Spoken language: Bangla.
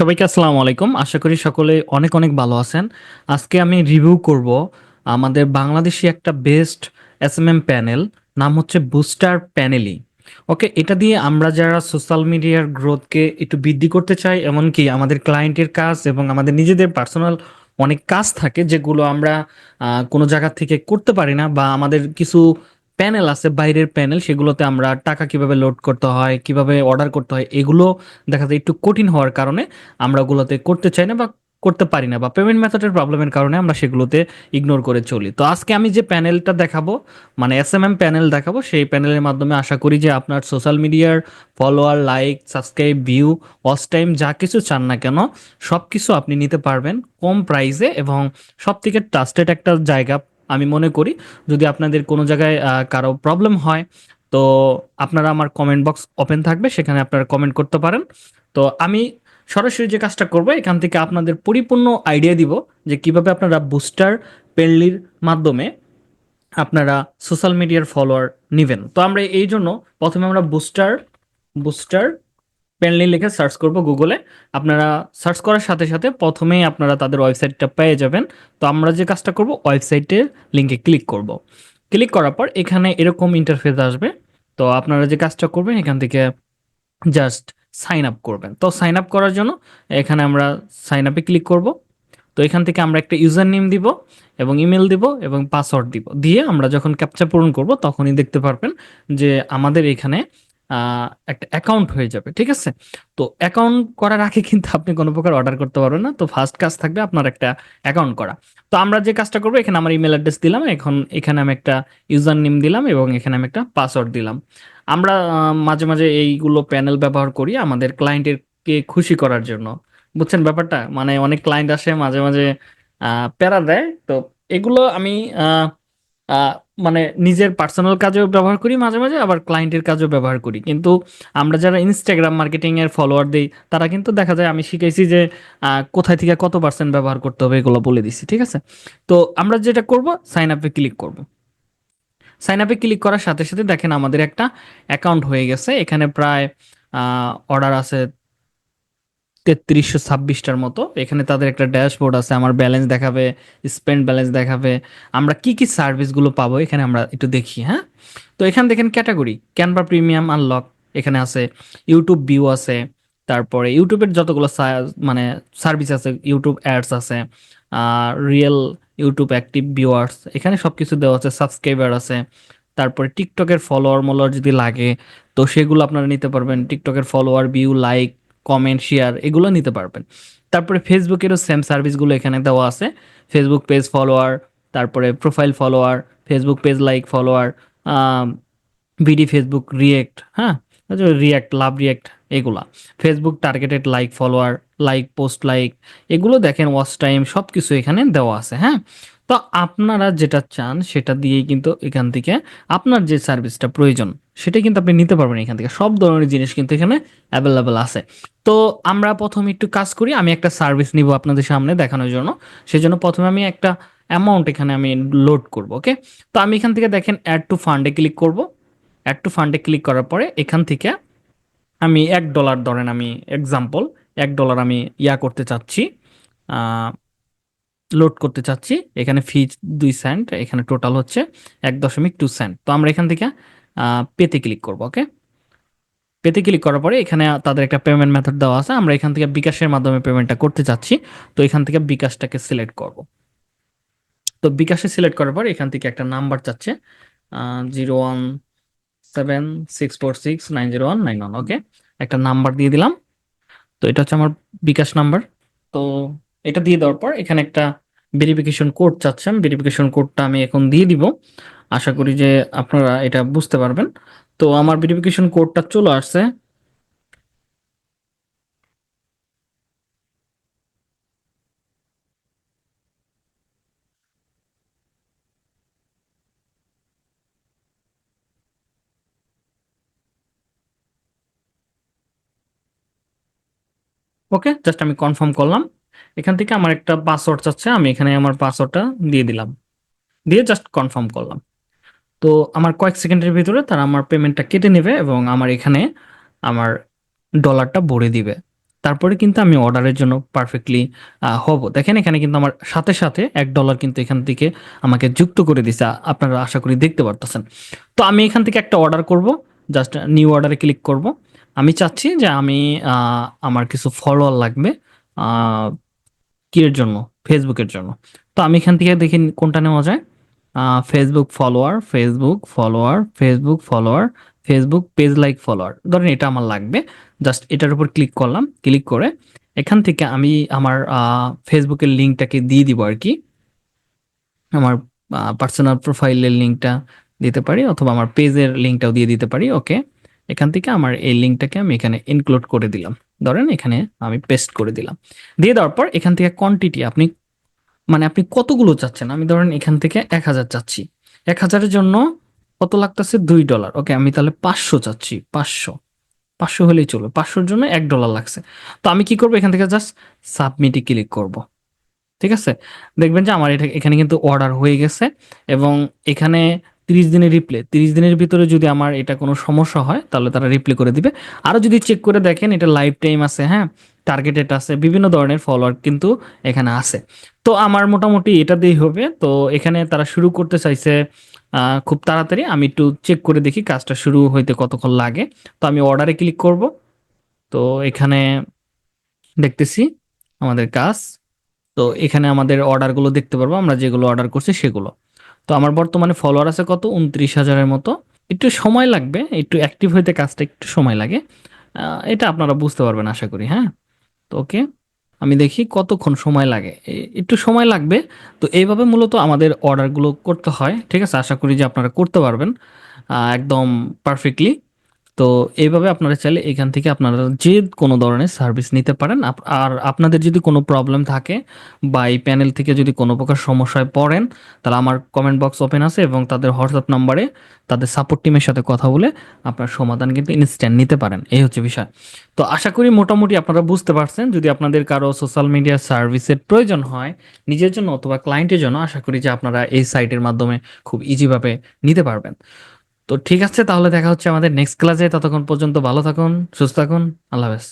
সবাইকে আসসালামু আলাইকুম। আশা করি সকলে অনেক অনেক ভালো আছেন। আজকে আমি রিভিউ করব আমাদের বাংলাদেশি একটা best S M M panel, নাম হচ্ছে বুস্টার প্যানেলই। ওকে, এটা দিয়ে আমরা যারা সোশ্যাল মিডিয়ার গ্রোথকে একটু বৃদ্ধি করতে চাই, এমনকি আমাদের ক্লায়েন্টের কাজ এবং আমাদের নিজেদের পার্সোনাল অনেক কাজ থাকে যেগুলো আমরা কোনো জায়গা থেকে করতে পারি না বা আমাদের কিছু প্যানেল আছে, বাইরের প্যানেল, সেগুলোতে আমরা টাকা কীভাবে লোড করতে হয়, কীভাবে অর্ডার করতে হয়, এগুলো দেখা যায় একটু কঠিন হওয়ার কারণে আমরা ওগুলোতে করতে চাই না বা করতে পারি না বা পেমেন্ট মেথডের প্রবলেমের কারণে আমরা সেগুলোতে ইগনোর করে চলি। তো আজকে আমি যে প্যানেলটা দেখাবো মানে এস এম এম প্যানেল দেখাবো, সেই প্যানেলের মাধ্যমে আশা করি যে আপনার সোশ্যাল মিডিয়ার follower like subscribe view watch time যা কিছু চান না কেন সব কিছু আপনি নিতে পারবেন কম প্রাইসে এবং সব থেকে ট্রাস্টেড একটা জায়গা আমি মনে করি, যদি আপনাদের কোনো জায়গায় কারও প্রবলেম হয়, তো আপনারা আমার কমেন্ট বক্স ওপেন থাকবে, সেখানে আপনারা কমেন্ট করতে পারেন। তো আমি সরাসরি যে কাজটা করব, এখান থেকে আপনাদের পরিপূর্ণ আইডিয়া দিব যে কীভাবে আপনারা বুস্টার পেনলির মাধ্যমে আপনারা সোশ্যাল মিডিয়ার ফলোয়ার নেবেন। তো আমরা এই জন্য প্রথমে আমরা বুস্টার বুস্টার পেনলি লিখে সার্চ করব গুগলে আপনারা সার্চ করার সাথে সাথে প্রথমেই আপনারা তাদের ওয়েবসাইটটা পেয়ে যাবেন। তো আমরা যে কাজটা করব ওয়েবসাইটের লিঙ্কে ক্লিক করব। ক্লিক করার পর এখানে এরকম ইন্টারফেস আসবে। তো আপনারা যে কাজটা করবেন, এখান থেকে জাস্ট সাইন আপ করবেন। তো সাইন আপ করার জন্য এখানে আমরা সাইন আপে ক্লিক করব। তো এখান থেকে আমরা একটা ইউজার নেম দিব এবং ইমেল দিব এবং পাসওয়ার্ড দিব। দিয়ে আমরা যখন ক্যাপচা পূরণ করব, তখনই দেখতে পারবেন যে আমাদের এখানে একটা অ্যাকাউন্ট হয়ে যাবে, ঠিক আছে? তো অ্যাকাউন্ট করার আগে কিন্তু আপনি কোনো প্রকার অর্ডার করতে পারবেন না। তো ফার্স্ট কাজ থাকবে আপনার একটা অ্যাকাউন্ট করা। তো আমরা যে কাজটা করব, এখানে আমার ইমেল অ্যাড্রেস দিলাম, এখন এখানে আমি একটা ইউজার নেম দিলাম এবং এখানে আমি একটা পাসওয়ার্ড দিলাম। আমরা মাঝে মাঝে এইগুলো প্যানেল ব্যবহার করি আমাদের ক্লায়েন্টের কে খুশি করার জন্য। বুঝছেন ব্যাপারটা? মানে অনেক ক্লায়েন্ট আসে, মাঝে মাঝে প্যারা দেয়। তো এগুলো আমি মানে নিজের পার্সোনাল কাজেও ব্যবহার করি মাঝে মাঝে, আবার ক্লায়েন্টের কাজেও ব্যবহার করি। কিন্তু আমরা যারা ইনস্টাগ্রাম মার্কেটিং এর ফলোয়ার দিই, তারা কিন্তু দেখা যায় আমি শিখেছি যে কোথায় থেকে কত পার্সেন্ট ব্যবহার করতে হবে এগুলো বলে দিছি, ঠিক আছে? তো আমরা যেটা করব সাইন আপে ক্লিক করব। সাইন আপে ক্লিক করার সাথে সাথে দেখেন আমাদের একটা অ্যাকাউন্ট হয়ে গেছে। এখানে প্রায় অর্ডার আছে তেত্রিশশো ছাব্বিশটার মতো। এখানে তাদের একটা ড্যাশবোর্ড আছে, আমার ব্যালেন্স দেখাবে স্পেন্ড ব্যালেন্স দেখাবে। আমরা কি কি সার্ভিসগুলো পাবো এখানে আমরা একটু দেখি হ্যাঁ? তো এখানে দেখেন ক্যাটাগরি, ক্যানভা প্রিমিয়াম, আনলক, এখানে আছে, ইউটিউব ভিউ আছে, তারপরে ইউটিউবের যতগুলো মানে সার্ভিস আছে, ইউটিউব অ্যাডস আছে রিয়েল ইউটিউব অ্যাক্টিভ ভিউয়ার্স, এখানে সবকিছু দেওয়া আছে, সাবস্ক্রাইবার আছে, তারপরে টিকটকের ফলোয়ার মলোয়ার যদি লাগে, তো সেগুলো আপনারা নিতে পারবেন, টিকটকের follower, view, like comment share এগুলো নিতে পারবেন। তারপরে ফেসবুকেরও সেম সার্ভিসগুলো এখানে দেওয়া আছে। ফেসবুক পেজ ফলোয়ার তারপরে profile follower Facebook page like follower BD Facebook react হ্যাঁ? রিয়াক্ট লাভ রিয়াক্ট এগুলা। Facebook targeted like follower like post like এগুলো দেখেন ওয়াচ টাইম সব কিছু এখানে দেওয়া আছে হ্যাঁ? তো আপনারা যেটা চান সেটা দিয়েই কিন্তু এখান থেকে আপনার যে সার্ভিসটা প্রয়োজন, সেটা কিন্তু আপনি নিতে পারবেন এখান থেকে। সব ধরনের জিনিস কিন্তু এখানে অ্যাভেলেবেল আছে। তো আমরা প্রথমে একটু কাজ করি, আমি একটা সার্ভিস নিব আপনাদের সামনে দেখানোর জন্য। সেজন্য প্রথমে আমি একটা অ্যামাউন্ট এখানে আমি লোড করব ওকে তো আমি এখান থেকে দেখেন অ্যাড টু ফান্ডে ক্লিক করব। অ্যাড টু ফান্ডে ক্লিক করার পরে এখান থেকে আমি এক ডলার ধরেন আমি এক্সাম্পল এক ডলার আমি ইয়া করতে চাচ্ছি লোড করতে চাচ্ছি, এখানে ফি দুই সেন্ট এখানে টোটাল হচ্ছে এক দশমিক টু সেন্ট তো আমরা এখান থেকে পেতে ক্লিক করব ওকে পেতে ক্লিক করার পরে এখানে তাদের একটা পেমেন্ট মেথড দেওয়া আছে, আমরা এখান থেকে বিকাশের মাধ্যমে পেমেন্টটা করতে চাচ্ছি, তো এখান থেকে বিকাশটাকে সিলেক্ট করব। তো বিকাশে সিলেক্ট করার পর এখান থেকে একটা নাম্বার চাচ্ছে zero one seven six four six nine zero one nine one okay একটা নাম্বার দিয়ে দিলাম, তো এটা হচ্ছে আমার বিকাশ নাম্বার তো এটা দিয়ে দেওয়ার পর এখানে একটা ভেরিফিকেশন কোড চাচ্ছেন ভেরিফিকেশন কোডটা আমি এখন দিয়ে দিব। আশা করি যে আপনারা এটা বুঝতে পারবেন। তো আমার ভেরিফিকেশন কোডটা চলে আসছে। ওকে, জাস্ট আমি কনফার্ম করলাম। এখান থেকে আমার একটা পাসওয়ার্ড চাচ্ছে, আমি এখানে আমার পাসওয়ার্ডটা দিয়ে দিলাম। দিয়ে জাস্ট কনফার্ম করলাম। তো আমার কয়েক সেকেন্ডের ভিতরে তারা আমার পেমেন্টটা কেটে নেবে এবং আমার এখানে আমার ডলারটা ভরে দিবে। তারপরে কিন্তু আমি অর্ডারের জন্য পারফেক্টলি হব। দেখেন এখানে কিন্তু আমার সাথে সাথে এক ডলার কিন্তু এখান থেকে আমাকে যুক্ত করে দিছে আপনারা আশা করি দেখতে পারতেছেন। তো আমি এখান থেকে একটা অর্ডার করব জাস্ট নিউ অর্ডারে ক্লিক করব। আমি চাচ্ছি যে আমি আমার কিছু ফলোয়ার লাগবে কিয়ের জন্য? ফেসবুকের জন্য। তো আমি এখান থেকে দেখি কোনটা নেওয়া যায়? Facebook follower Facebook follower Facebook follower Facebook page like follower ধরেন এটা আমার লাগবে। জাস্ট এটার উপর ক্লিক করলাম। ক্লিক করে এখান থেকে আমি আমার ফেসবুকের লিঙ্কটাকে দিয়ে দিব আর কি। আমার পার্সোনাল প্রোফাইলের লিঙ্কটা দিতে পারি অথবা আমার পেজের লিঙ্কটাও দিয়ে দিতে পারি। ওকে এখান থেকে আমার এই লিঙ্কটাকে আমি এখানে ইনক্লুড করে দিলাম। ধরেন এখানে আমি পেস্ট করে দিলাম। দিয়ে দেওয়ার পর এখান থেকে কোয়ান্টিটি আপনি মানে আপনি কতগুলো চাচ্ছেন? আমি ধরেন এখান থেকে এক হাজার চাচ্ছি। এক হাজারের জন্য কত লাগতেছে? দুই ডলার ওকে আমি তাহলে পাঁচশো চাচ্ছি, পাঁচশো। পাঁচশো হলেই চলবে। পাঁচশোর জন্য এক ডলার লাগছে। তো আমি কি করব? এখান থেকে জাস্ট সাবমিটে ক্লিক করব। ঠিক আছে? দেখবেন যে আমার এটা, এখানে কিন্তু অর্ডার হয়ে গেছে এবং এখানে তিরিশ দিনের রিপ্লে তিরিশ দিনের ভিতরে যদি আমার এটা কোনো সমস্যা হয়, তাহলে তারা রিপ্লে করে দিবে। আরও যদি চেক করে দেখেন, এটা লাইফ টাইম আছে হ্যাঁ? টার্গেটেড আছে, বিভিন্ন ধরনের ফলোয়ার কিন্তু এখানে আছে। তো আমার মোটামুটি এটা দিয়েই হবে। তো এখানে তারা শুরু করতে চাইছে খুব তাড়াতাড়ি। আমি একটু চেক করে দেখি কাজটা শুরু হইতে কতক্ষণ লাগে। তো আমি অর্ডারে ক্লিক করব। তো এখানে দেখতেছি আমাদের কাজ। তো এখানে আমাদের অর্ডারগুলো দেখতে পারব। আমরা যেগুলো অর্ডার করছি সেগুলো। তো আমার বর্তমানে ফলোয়ার আছে কত? উনত্রিশ হাজারের মতো। একটু সময় লাগবে, একটু অ্যাক্টিভ হইতে কাজটা একটু সময় লাগে। এটা আপনারা বুঝতে পারবেন আশা করি হ্যাঁ? তো ওকে, আমি দেখি কতক্ষণ সময় লাগে। একটু সময় লাগবে। তো এইভাবে মূলত আমাদের অর্ডারগুলো করতে হয়। ঠিক আছে? আশা করি যে আপনারা করতে পারবেন। একদম পারফেক্টলি তো এইভাবে আপনারা চাইলে এখান থেকে আপনারা যে কোনো ধরনের সার্ভিস নিতে পারেন। আর আপনাদের যদি কোনো প্রবলেম থাকে বা এই প্যানেল থেকে যদি কোনো প্রকার সমস্যায় পড়েন, তাহলে আমার কমেন্ট বক্স ওপেন আছে এবং তাদের হোয়াটসঅ্যাপ নাম্বারে তাদের সাপোর্ট টিমের সাথে কথা বলে আপনার সমাধান কিন্তু ইনস্ট্যান্ট নিতে পারেন। এই হচ্ছে বিষয়। তো আশা করি মোটামুটি আপনারা বুঝতে পারছেন। যদি আপনাদের কারও সোশ্যাল মিডিয়া সার্ভিসের প্রয়োজন হয় নিজের জন্য অথবা ক্লায়েন্টের জন্য, আশা করি যে আপনারা এই সাইটের মাধ্যমে খুব ইজিভাবে নিতে পারবেন। তো ঠিক আছে, তাহলে দেখা হচ্ছে আমাদের নেক্সট ক্লাসে ততক্ষণ পর্যন্ত ভালো থাকুন, সুস্থ থাকুন, আল্লাহ হাফেজ।